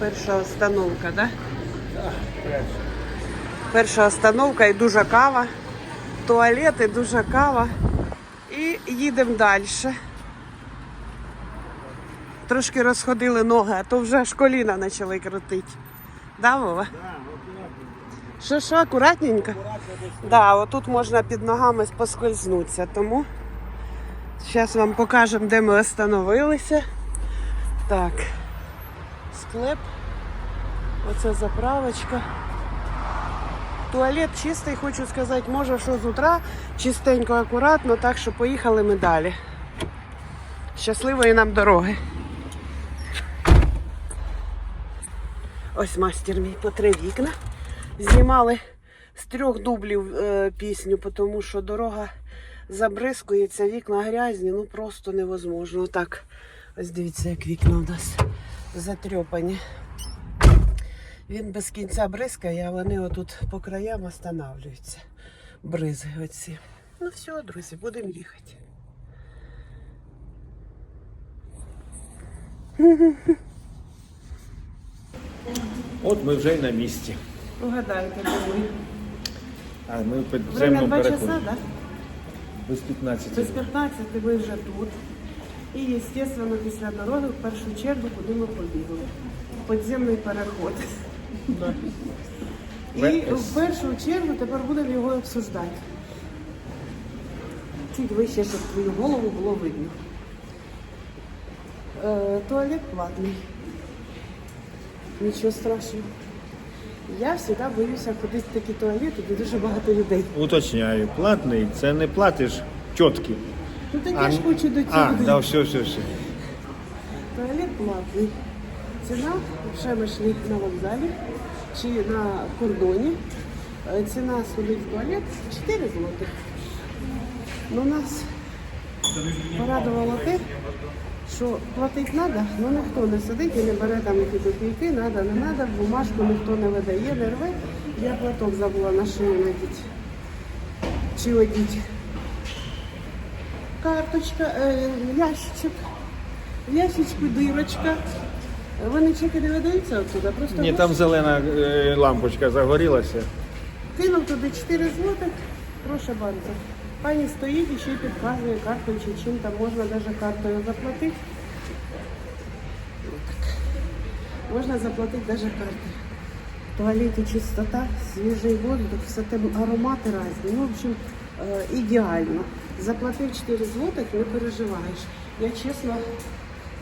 Перша остановка, да? Перша остановка і дуже кава. Туалет і дуже кава. І їдемо далі. Трошки розходили ноги, а то вже аж коліна почали крутити. Да, Вова? Що, що, акуратненько? Да, отут можна під ногами поскользнутися, тому зараз вам покажемо, де ми остановилися. Так, склеп. Оце заправочка. Туалет чистий, хочу сказати, може, що з утра чистенько, акуратно, так що поїхали ми далі. Щасливої нам дороги. Ось мастер мій по три вікна. Знімали з трьох дублів е, пісню, тому що дорога забризкується, вікна грязні, ну просто невозможно. Отак, ось дивіться, як вікна у нас затрьопані. Він без кінця бризкає, а вони отут по краям останавливаються. Бризи оці. Ну все, друзі, будемо їхати. От ми вже й на місці. Угадайте, де ми. А ми в Время підземному 2 часа, переході. так? Без 15. Без 15 ми вже тут. І, звісно, після дороги в першу чергу, куди ми побігли. Підземний переход. І в першу чергу тепер будемо його обсуждати. Чуть вище, щоб твою голову було видно. Е, туалет платний. Нічого страшного. Я завжди боюся ходити в такі туалети, де дуже багато людей. Уточняю, платний, це не платиш чіткі. Ну так я ж хочу до а, цього. да, все, все, все. Туалет платний. Ціна, ще ми на вокзалі чи на кордоні. Е, Ціна сходить в туалет 4 злотих. Ну, нас порадувало те, що платити треба, але ніхто не сидить і не бере там які копійки, треба, не треба, бумажку ніхто не видає, не рве. Я платок забула на шию надіти. Чи одіть. Карточка, е, ящичок. Ящичку дирочка. Вони чеки не видаються отсюда, просто Ні, там зелена е, лампочка загорілася. кинув туди 4 злотих, прошу bardzo. Пані стоїть і ще й підказує картою чи чим там можна навіть картою заплатити. Отак. Можна заплатити навіть картою. В туалеті чистота, свіжий воздух, все те аромати різні. Ну, в общем, е, ідеально. Заплатив 4 злотих, не переживаєш. Я чесно,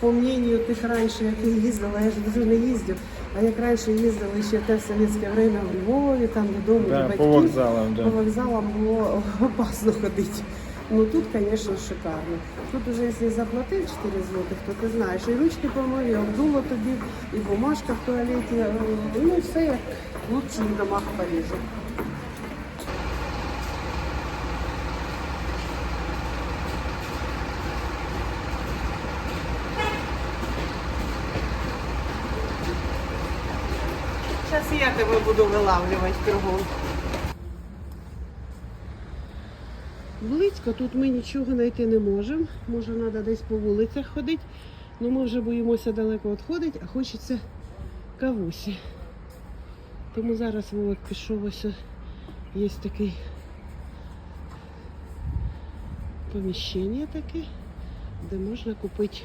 по мнению тих раніше, як я їздила, я ж вже не їздив, а як раніше їздили ще те в совєтське время в Львові, там додому Да, до по батьків. вокзалам, да. По вокзалам було опасно ходити. Ну тут, звісно, шикарно. Тут уже якщо заплатив 4 злотих, то ти знаєш, і ручки помив, і обдуло тобі, і бумажка в туалеті, е, ну і все як в лучших домах Парижу. Я тебе буду вилавлювати кругом. Близько тут ми нічого знайти не можемо. Може, треба десь по вулицях ходити. але ми вже боїмося далеко відходити, а хочеться кавусі. Тому зараз Вовик пішов ось є такий поміщення таке, де можна купити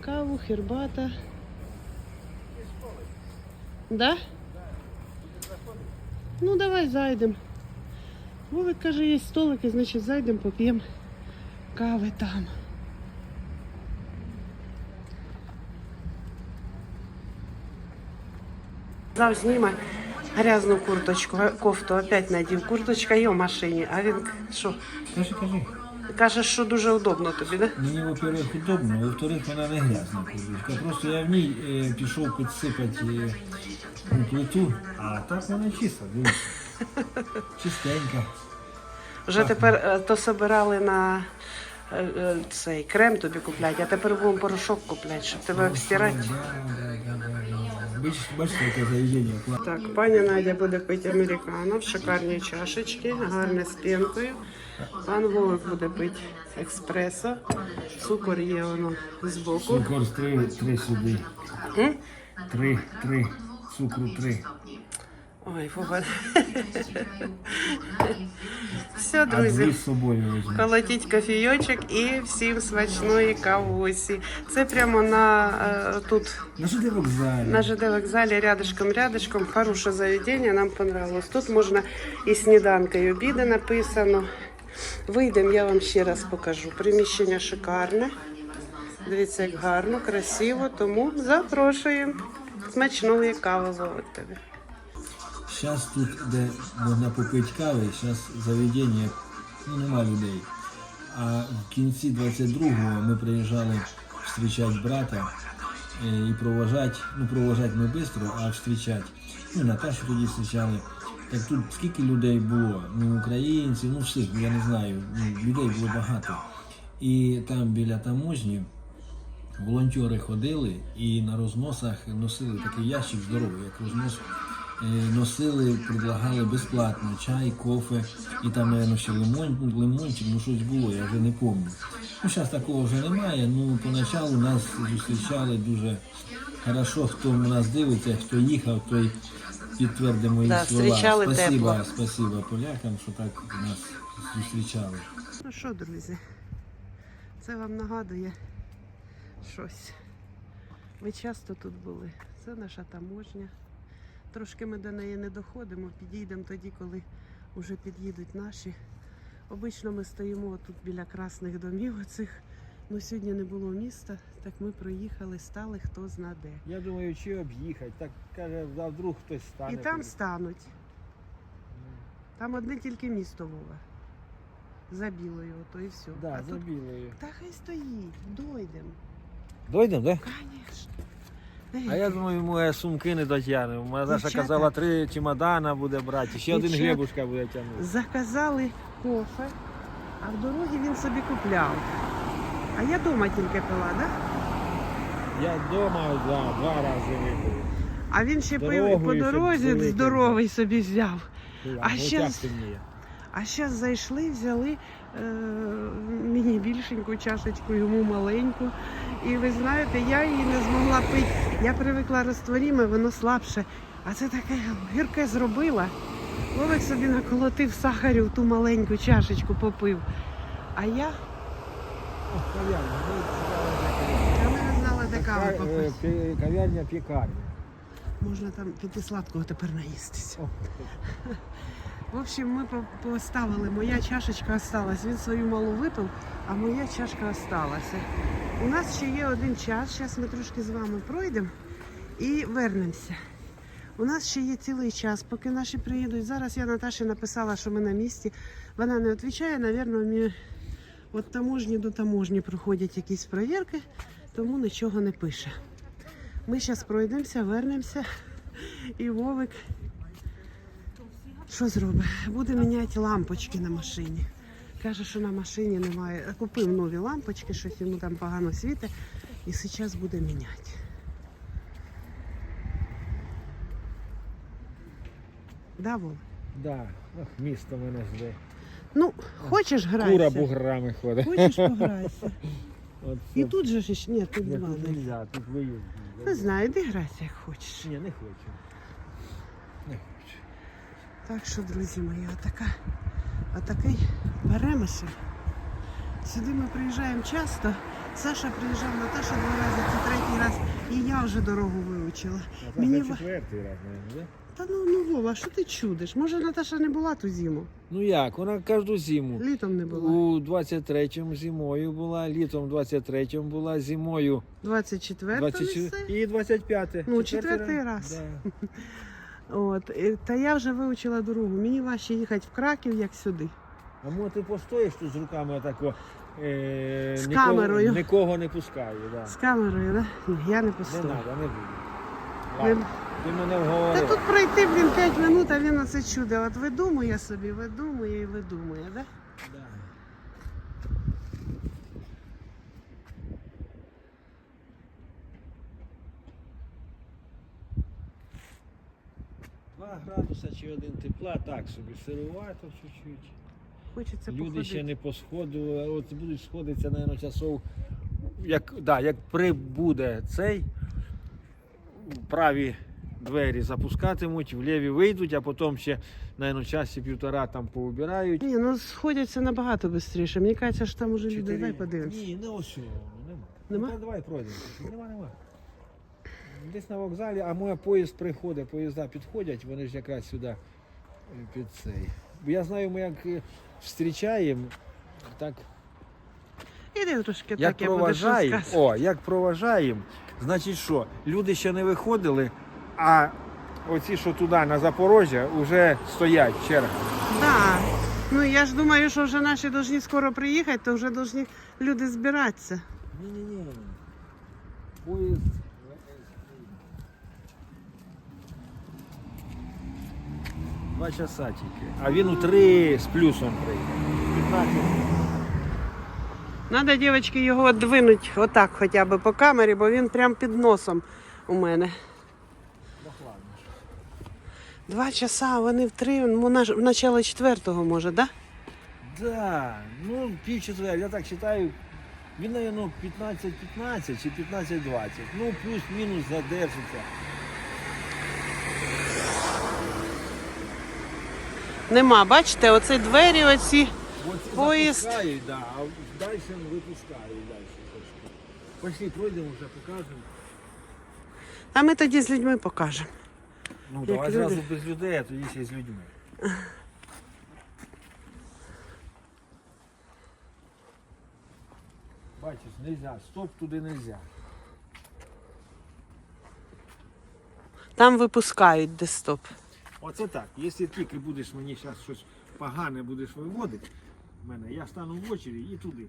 каву, хербата. Да? Ну давай зайдемо. Вовик каже, є столики, значить зайдемо, поп'ємо кави там. Зав зніме грязну курточку, кофту опять надів. Курточка є в машині, а він що? Кажи, кажи. Каже, що дуже удобно тобі, да? Мені, во-первых, удобно, во-вторых, вона не грязна курточка. Просто я в ній е, пішов підсипати е, а так вона чиста, дивіться. Чистенька. Вже тепер е, то собирали на е, е, цей крем тобі купляти, а тепер будемо порошок купляти, щоб тебе. Бачиш, бачите, яке заведення. Кла- Так, пані Надя буде пити американо в шикарній чашечці, гарне з пінкою. Пан Вовик буде пити експресо. Цукор є воно збоку. Цукор три, три сюди. М? Три, три, цукру три. Ой, Вова. Все, друзі. Колотіть кофійочок і всім смачної кавусі. Це прямо на е, тут На ти вокзалі? на ЖД вокзалі рядышком рядышком. Хороше заведення, нам понравилось. Тут можна і сніданка, і обіди написано. Вийдемо, я вам ще раз покажу. Приміщення шикарне. Дивіться, як гарно, красиво, тому запрошуємо. Смачної кави ловить тобі. Зараз тут, де можна попити кави, зараз заведення, ну нема людей. А в кінці 22-го ми приїжджали зустрічати брата е, і проважати, ну проважати ми швидко, а зустрічати. Ну, Наташу тоді зустрічали. Так тут скільки людей було? Ну, українців, ну всіх, я не знаю, ну, людей було багато. І там біля таможні волонтери ходили і на розносах носили такий ящик здоровий, як рознос. е, Носили, предлагали безплатно чай, кофе і там, мабуть, ще лимон, лимончик, ну щось було, я вже не пам'ятаю. Ну, зараз такого вже немає. Ну, поначалу нас зустрічали дуже хорошо. Хто нас дивиться, хто їхав, той підтвердить мої Да, слова. спасибо, тепло. спасибо полякам, що так нас зустрічали. Ну що, друзі, це вам нагадує щось. Ви часто тут були. Це наша таможня. Трошки ми до неї не доходимо, підійдемо тоді, коли вже під'їдуть наші. Обично ми стоїмо тут біля красних домів оцих. Ну сьогодні не було міста, так ми проїхали, стали хто зна де. Я думаю, чи об'їхати. Так каже, а вдруг хтось стане. І там стануть. Там одне тільки місто Вова. За білою, ото і все. Да, а за тут... білою. Та хай стоїть, дойдемо. Дойдемо, да? Конечно. А я думаю, моя сумки не дотягне. Моя Даша Дівчата. казала, три чемодана буде брати, ще один гребушка буде тягнути. Заказали кофе, а в дорогі він собі купляв. А я вдома тільки пила, да? Я вдома да, два рази випив. А він ще пив Дорогою по ще дорозі великий. здоровий собі взяв. А щас- тяжко мені. А зараз зайшли, взяли е, мені більшеньку чашечку, йому маленьку. І ви знаєте, я її не змогла пити. Я привикла розтворіме, воно слабше. А це таке гірке зробила. Вовик собі наколотив сахарю в ту маленьку чашечку попив. А я, ми не знали, де каву е, попити. Кав'ярня пікарня. Можна там піти сладкого тепер наїстися. В общем, ми поставили, моя чашечка осталась. Він свою малу випив, а моя чашка осталася. У нас ще є один час. Зараз ми трошки з вами пройдемо і вернемося. У нас ще є цілий час, поки наші приїдуть. Зараз я Наташі написала, що ми на місці. Вона не відповідає. Ми від таможні до таможні проходять якісь перевірки, тому нічого не пише. Ми зараз пройдемося, вернемося. І Вовик що зробить? Буде міняти лампочки на машині. Каже, що на машині немає. Купив нові лампочки, щось йому там погано світить, і зараз буде міняти. Да, Вов? да. Ох, місто мене жде. Ну, хочеш Кура буграми ходить. Хочеш пограйся. От І тут же ж ні, тут Ні, два. тут нельзя, тут виїзд. Не знаю, іди грайся, як хочеш. Ні, не хочу. Так що, друзі мої, отака, отакий перемисел. Сюди ми приїжджаємо часто. Саша приїжджав, Наташа два рази, це третій раз. І я вже дорогу вивчила. Це Мені четвертий раз, мабуть, да? Та ну, ну Вова, що ти чудиш? Може Наташа не була ту зиму? Ну як, вона кожну зиму. Літом не була. У 23-му зимою була, літом 23-му була, зимою 24 24 і 25 Ну, четвертий раз. Да. От. Та я вже вивчила дорогу. Мені важче їхати в Краків, як сюди. А мо ти постоїш тут з руками отако, е, З нікого, камерою. Нікого не пускаю, да. З камерою, да? Ні, я не Не постою. треба, не буду. Ладно, ти мене Та вговорив. тут пройти, блін, 5 минут, а він оце чудо. От видумує собі, видумує і видумує, да? Да. Два градуса чи один тепла, так собі, сирувато чуть-чуть. Хочеться Люди походити. ще не посходили, от будуть сходитися, мабуть, часов. Як, да, як прибуде цей, праві двері запускатимуть, в ліві вийдуть, а потім ще, навіть, часі півтора там поубирають. Ні, ну сходяться набагато швидше. Мені кажеться, що там уже люди. Давай подивимось. Ні, не ось нема. Нема? Ну, давай пройдемо. Нема, нема. Десь на вокзалі, а моя поїзд приходить, поїзда підходять, вони ж якраз сюди е, під цей. Бо я знаю, ми як е, зустрічаємо, так Іди трошки як так, я буду проважаємо, о, як проважаємо, значить що, люди ще не виходили, а оці, що туди, на Запорожжя, вже стоять черга. Да. Ну я ж думаю, що вже наші повинні скоро приїхати, то вже повинні люди збиратися. Ні-ні-ні. Поїзд. Два часа тільки. А він у три з плюсом приїхав. 15. Надо, дівчатки, його двинуть отак хоча б по камері, бо він прям під носом у мене. Два часа, а вони в три, ну, в начало четвертого може, да? Да, ну пів четвер, я так вважаю. Він, наверное, 15-15 чи 15-20. Ну, плюс-мінус задержиться. Нема, бачите, оці двері оці. Поїзд. запускають, да, а далі випускають далі. трошки. Пошли, пройдемо вже, покажемо. А ми тоді з людьми покажемо. Ну, давай люди. зразу без людей, а тоді ще з людьми. Бачиш, нельзя, стоп туди нельзя. Там випускають де стоп. Оце так. Якщо тільки будеш мені зараз щось погане будеш виводити, в мене, я стану в очері і туди.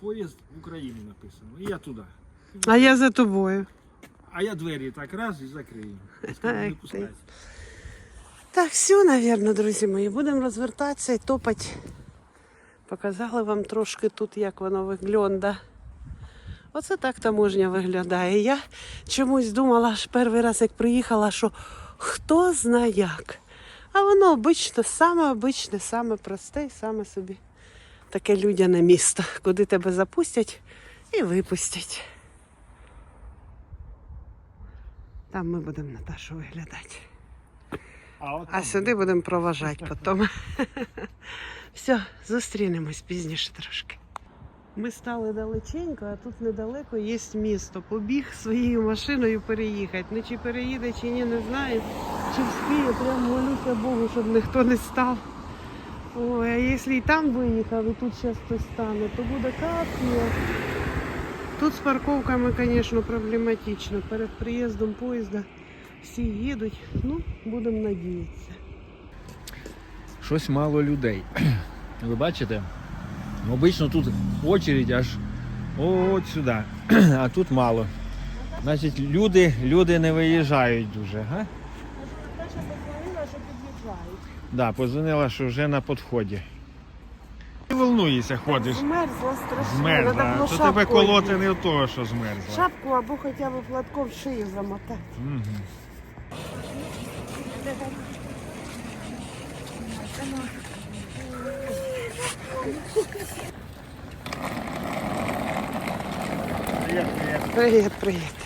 Поїзд в Україну написано. І я туди. А я за тобою. А я двері так раз і закрию. Не пускайся. Так, все, напевно, друзі мої. Будемо розвертатися і топати. Показали вам трошки тут, як воно виглядає. Оце так таможня виглядає. Я чомусь думала аж перший раз, як приїхала, що хто зна як. А воно обично, саме обичне, саме просте і саме собі таке людяне місто, куди тебе запустять і випустять. Там ми будемо Наташу виглядати. А, от А сюди будемо проважати потім. Все, зустрінемось пізніше трошки. Ми стали далеченько, а тут недалеко є місто. Побіг своєю машиною переїхати. Ну чи переїде, чи ні, не знаю. Чи вспіє, прям молюся Богу, щоб ніхто не став. Ой, а якщо і там виїхав, і тут зараз хтось стане, то буде капія. Тут з парковками, звісно, проблематично. Перед приїздом поїзда всі їдуть. Ну, будемо надіятися. Щось мало людей. Ви бачите? Обично тут очередь аж от сюди, а тут мало. Значить, люди, люди не виїжджають дуже. Га? Наташа позвонила, що під'їжджають. Да, позвонила, що вже на підході. Ти волнуєшся, ходиш. Змерзла страшно. Змерзла. То тебе колоти не в того, що змерзла. Шапку або хоча б платком шию замотати. Мгм. Привіт, привіт. Привіт, привіт.